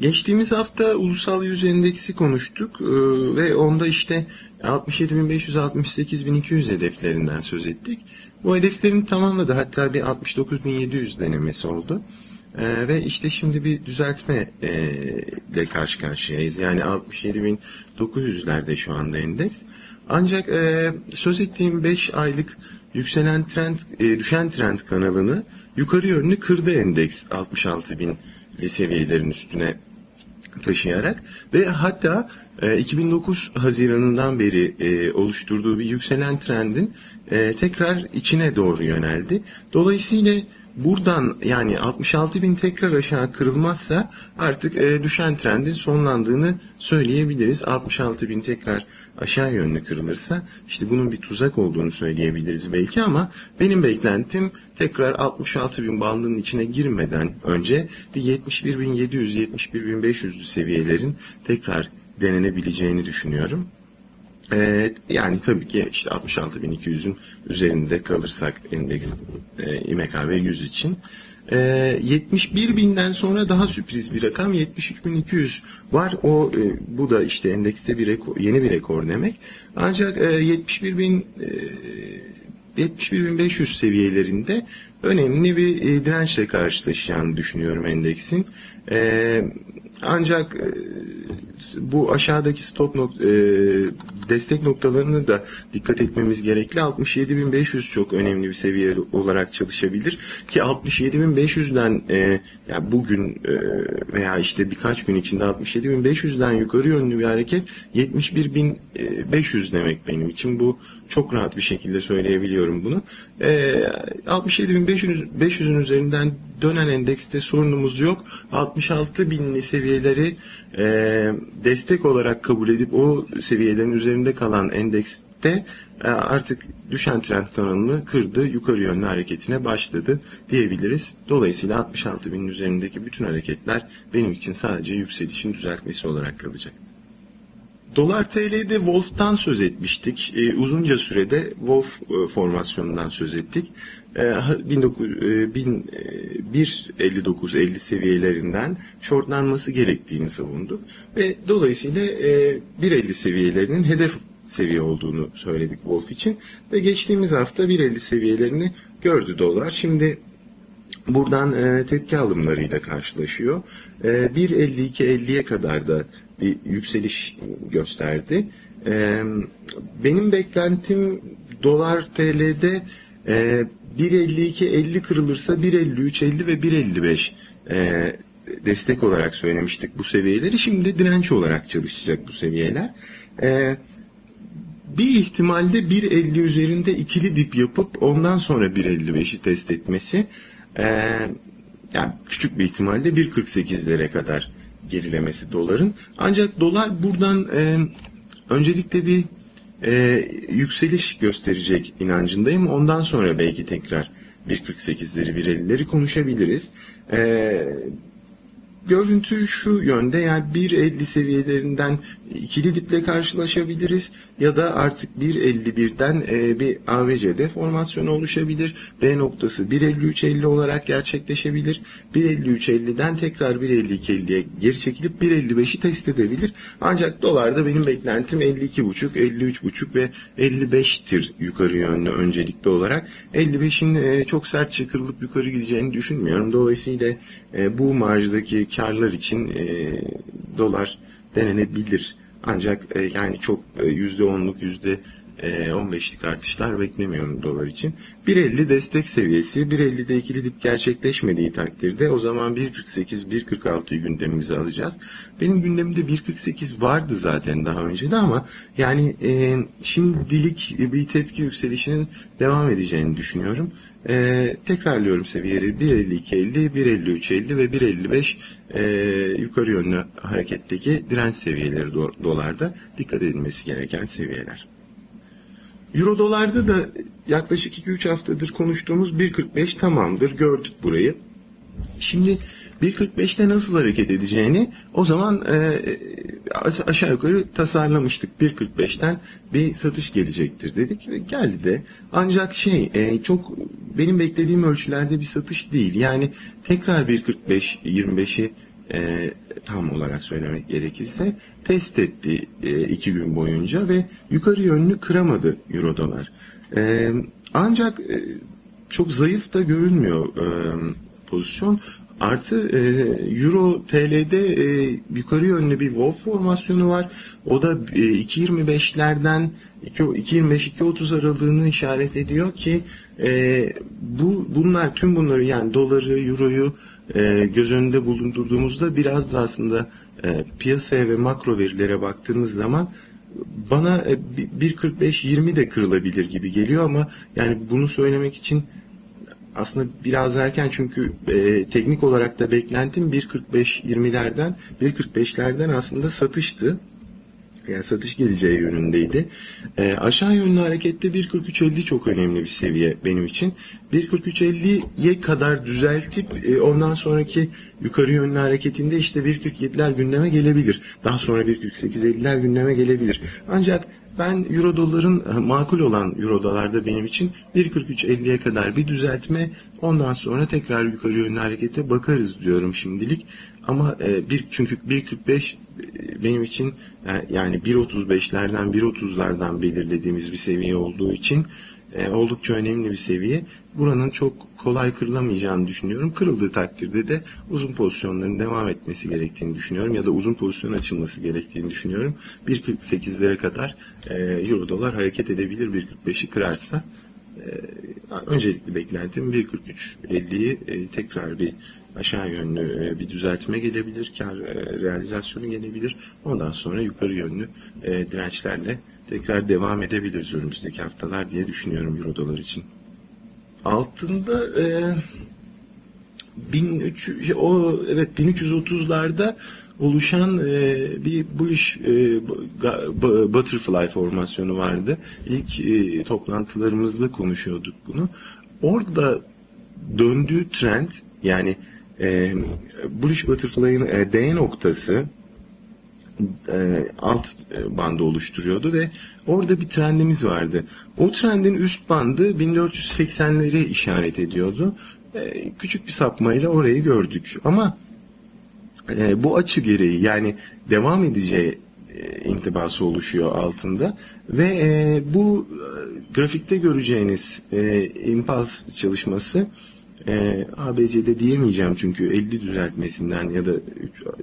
Geçtiğimiz hafta ulusal yüz endeksi konuştuk e, ve onda işte 67.500-68.200 hedeflerinden söz ettik. Bu hedeflerin tamamladı hatta bir 69.700 denemesi oldu. E, ve işte şimdi bir düzeltme e, ile karşı karşıyayız. Yani 67.900'lerde şu anda endeks. Ancak e, söz ettiğim 5 aylık yükselen trend, e, düşen trend kanalını yukarı yönlü kırdı endeks 66.000 seviyelerin üstüne taşıyarak ve hatta e, 2009 Haziran'ından beri e, oluşturduğu bir yükselen trendin e, tekrar içine doğru yöneldi. Dolayısıyla buradan yani 66 bin tekrar aşağı kırılmazsa artık e, düşen trendin sonlandığını söyleyebiliriz. 66 bin tekrar aşağı yönlü kırılırsa işte bunun bir tuzak olduğunu söyleyebiliriz belki ama benim beklentim tekrar 66 bin bandının içine girmeden önce bir 71 bin 700 71 bin 500'lü seviyelerin tekrar denenebileceğini düşünüyorum. Ee, yani tabii ki işte 66.200'ün üzerinde kalırsak endeks e, İMKB 100 için. E, 71 binden sonra daha sürpriz bir rakam 73.200 var. O e, bu da işte endekste bir rekor, yeni bir rekor demek. Ancak e, 71.000 e, 71.500 seviyelerinde önemli bir e, dirençle karşılaşacağını düşünüyorum endeksin. E, ancak e, bu aşağıdaki stop nok e, destek noktalarını da dikkat etmemiz gerekli. 67.500 çok önemli bir seviye olarak çalışabilir ki 67.500'den e, yani bugün e, veya işte birkaç gün içinde 67.500'den yukarı yönlü bir hareket 71.500 demek benim için. Bu çok rahat bir şekilde söyleyebiliyorum bunu. E, 67.500'ün üzerinden dönen endekste sorunumuz yok. 66.000'li seviyeleri e, destek olarak kabul edip o seviyelerin üzerinde kalan endekste e, artık düşen trend kanalını kırdı, yukarı yönlü hareketine başladı diyebiliriz. Dolayısıyla 66 binin üzerindeki bütün hareketler benim için sadece yükselişin düzeltmesi olarak kalacak. Dolar TL'de Wolf'tan söz etmiştik. E, uzunca sürede Wolf e, formasyonundan söz ettik. E, 1.59-50 seviyelerinden shortlanması gerektiğini savundu. Ve dolayısıyla e, 1.50 seviyelerinin hedef seviye olduğunu söyledik Wolf için. Ve geçtiğimiz hafta 1.50 seviyelerini gördü dolar. Şimdi buradan e, tepki alımlarıyla karşılaşıyor. E, 1.52-50'ye kadar da bir yükseliş gösterdi. E, benim beklentim dolar TL'de e, 1.52-50 kırılırsa 1.53-50 ve 1.55 e, destek olarak söylemiştik bu seviyeleri. Şimdi direnç olarak çalışacak bu seviyeler. E, bir ihtimalde 1.50 üzerinde ikili dip yapıp ondan sonra 1.55'i test etmesi e, yani küçük bir ihtimalde 1.48'lere kadar gerilemesi doların. Ancak dolar buradan e, öncelikle bir e, yükseliş gösterecek inancındayım. Ondan sonra belki tekrar 1.48'leri 1.50'leri konuşabiliriz. E, görüntü şu yönde yani 1.50 seviyelerinden ikili diple karşılaşabiliriz ya da artık 1.51'den e, bir AVCD formasyonu oluşabilir. D noktası 1.53.50 olarak gerçekleşebilir. 1.53.50'den tekrar 1.52.50'ye geri çekilip 1.55'i test edebilir. Ancak dolarda benim beklentim 52.5, 53.5 ve 55'tir yukarı yönlü öncelikli olarak. 55'in e, çok sert çıkırılıp yukarı gideceğini düşünmüyorum. Dolayısıyla e, bu marjdaki karlar için e, dolar denenebilir. Ancak e, yani çok e, yüzde onluk yüzde 15'lik artışlar beklemiyorum dolar için. 1.50 destek seviyesi. 1.50'de ikili dip gerçekleşmediği takdirde o zaman 1.48, 1.46'yı gündemimize alacağız. Benim gündemimde 1.48 vardı zaten daha önce de ama yani e, şimdilik bir tepki yükselişinin devam edeceğini düşünüyorum. E, tekrarlıyorum seviyeleri 1.52.50, 1.53.50 ve 1.55 e, yukarı yönlü hareketteki direnç seviyeleri do dolarda dikkat edilmesi gereken seviyeler. Euro dolarda da yaklaşık 2-3 haftadır konuştuğumuz 1.45 tamamdır. Gördük burayı. Şimdi 1.45'te nasıl hareket edeceğini o zaman e, aşağı yukarı tasarlamıştık. 1.45'ten bir satış gelecektir dedik ve geldi de. Ancak şey e, çok benim beklediğim ölçülerde bir satış değil. Yani tekrar 1.45 25'i e, tam olarak söylemek gerekirse test etti e, iki gün boyunca ve yukarı yönlü kıramadı euro dolar. E, ancak e, çok zayıf da görünmüyor e, pozisyon. Artı e, Euro TL'de e, yukarı yönlü bir Wolf formasyonu var. O da e, 2.25'lerden 2.25-2.30 aralığını işaret ediyor ki e, bu bunlar tüm bunları yani doları, euroyu e, göz önünde bulundurduğumuzda biraz da aslında e, piyasaya ve makro verilere baktığımız zaman bana e, 1.45-20 de kırılabilir gibi geliyor ama yani bunu söylemek için aslında biraz erken çünkü e, teknik olarak da beklentim 1.45-20'lerden 1.45'lerden aslında satıştı. Yani satış geleceği yönündeydi. E, aşağı yönlü harekette 1.43.50 çok önemli bir seviye benim için. 1.43.50'ye kadar düzeltip e, ondan sonraki yukarı yönlü hareketinde işte 1.47'ler gündeme gelebilir. Daha sonra 1.48.50'ler gündeme gelebilir. Ancak ben euro doların e, makul olan euro dolarda benim için 1.43.50'ye kadar bir düzeltme ondan sonra tekrar yukarı yönlü harekete bakarız diyorum şimdilik. Ama e, bir çünkü 1.45 e, benim için yani 1.35'lerden 1.30'lardan belirlediğimiz bir seviye olduğu için e, oldukça önemli bir seviye. Buranın çok kolay kırılamayacağını düşünüyorum. Kırıldığı takdirde de uzun pozisyonların devam etmesi gerektiğini düşünüyorum ya da uzun pozisyon açılması gerektiğini düşünüyorum. 1.48'lere kadar e, euro dolar hareket edebilir 1.45'i kırarsa. E, öncelikli beklentim 1.43.50'yi e, tekrar bir aşağı yönlü e, bir düzeltme gelebilir, kar e, realizasyonu gelebilir. Ondan sonra yukarı yönlü e, dirençlerle tekrar devam edebiliriz önümüzdeki haftalar diye düşünüyorum euro dolar için. Altında e, 1300 şey, o evet 1330'larda oluşan e, bir bullish e, butterfly formasyonu vardı. İlk e, toplantılarımızda konuşuyorduk bunu. Orada döndüğü trend yani e, bullish butterfly'ın e, D noktası e, alt e, bandı oluşturuyordu ve orada bir trendimiz vardı. O trendin üst bandı 1480'leri işaret ediyordu. E, küçük bir sapmayla orayı gördük. Ama bu açı gereği yani devam edeceği intibası oluşuyor altında ve bu grafikte göreceğiniz impuls çalışması e, ABC'de diyemeyeceğim çünkü 50 düzeltmesinden ya da 3,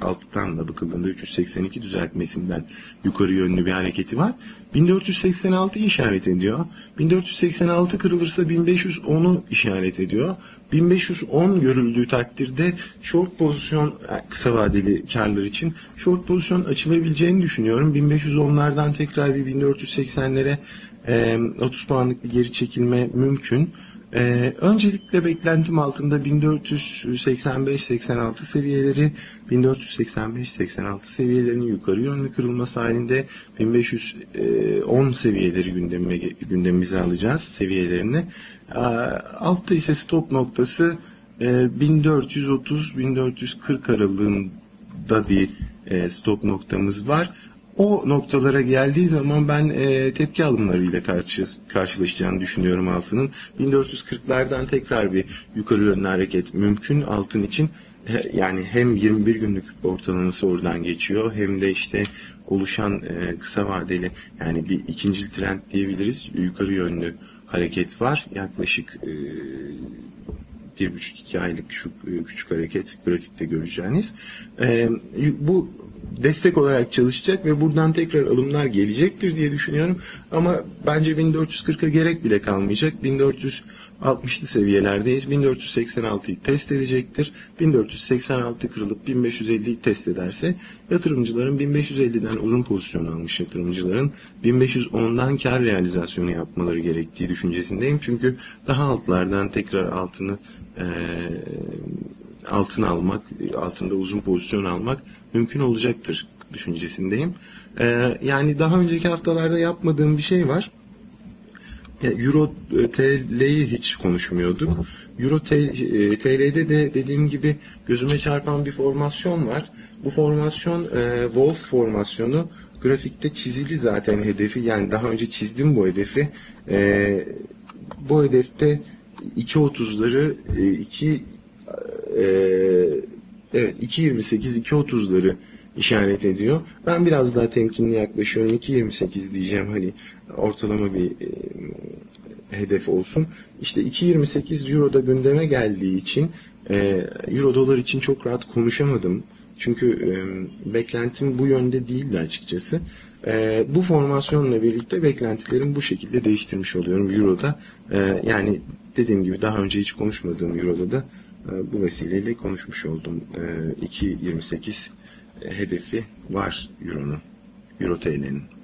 alttan da bakıldığında 382 düzeltmesinden yukarı yönlü bir hareketi var. 1486 işaret ediyor. 1486 kırılırsa 1510'u işaret ediyor. 1510 görüldüğü takdirde short pozisyon kısa vadeli karlar için short pozisyon açılabileceğini düşünüyorum. 1510'lardan tekrar bir 1480'lere e, 30 puanlık bir geri çekilme mümkün. Ee, öncelikle beklentim altında 1485-86 seviyeleri, 1485-86 seviyelerinin yukarı yönlü kırılması halinde 1510 seviyeleri gündemime, gündemimize alacağız seviyelerini. Ee, altta ise stop noktası e, 1430-1440 aralığında bir e, stop noktamız var o noktalara geldiği zaman ben e, tepki alımlarıyla karşı, karşılaşacağını düşünüyorum altının. 1440'lardan tekrar bir yukarı yönlü hareket mümkün altın için. yani hem 21 günlük ortalaması oradan geçiyor hem de işte oluşan e, kısa vadeli yani bir ikinci trend diyebiliriz yukarı yönlü hareket var. Yaklaşık e, bir buçuk iki aylık şu e, küçük hareket grafikte göreceğiniz. E, bu destek olarak çalışacak ve buradan tekrar alımlar gelecektir diye düşünüyorum. Ama bence 1440'a gerek bile kalmayacak. 1460'lı seviyelerdeyiz. 1486'yı test edecektir. 1486 kırılıp 1550'yi test ederse yatırımcıların 1550'den uzun pozisyon almış yatırımcıların 1510'dan kar realizasyonu yapmaları gerektiği düşüncesindeyim. Çünkü daha altlardan tekrar altını ee, altın almak, altında uzun pozisyon almak mümkün olacaktır düşüncesindeyim. Ee, yani daha önceki haftalarda yapmadığım bir şey var. Euro e, TL'yi hiç konuşmuyorduk. Euro TL'de e, de dediğim gibi gözüme çarpan bir formasyon var. Bu formasyon e, Wolf formasyonu grafikte çizili zaten hedefi. Yani daha önce çizdim bu hedefi. E, bu hedefte 2.30'ları 2 e, Evet 2.28 2.30'ları işaret ediyor. Ben biraz daha temkinli yaklaşıyorum. 2.28 diyeceğim hani ortalama bir e, hedef olsun. İşte 2.28 Euro da gündeme geldiği için e, Euro dolar için çok rahat konuşamadım. Çünkü e, beklentim bu yönde değildi açıkçası. E, bu formasyonla birlikte beklentilerimi bu şekilde değiştirmiş oluyorum Euro'da. E, yani dediğim gibi daha önce hiç konuşmadığım Euro'da da bu vesileyle konuşmuş oldum. E, 2.28 hedefi var Euro'nun, Euro TL'nin.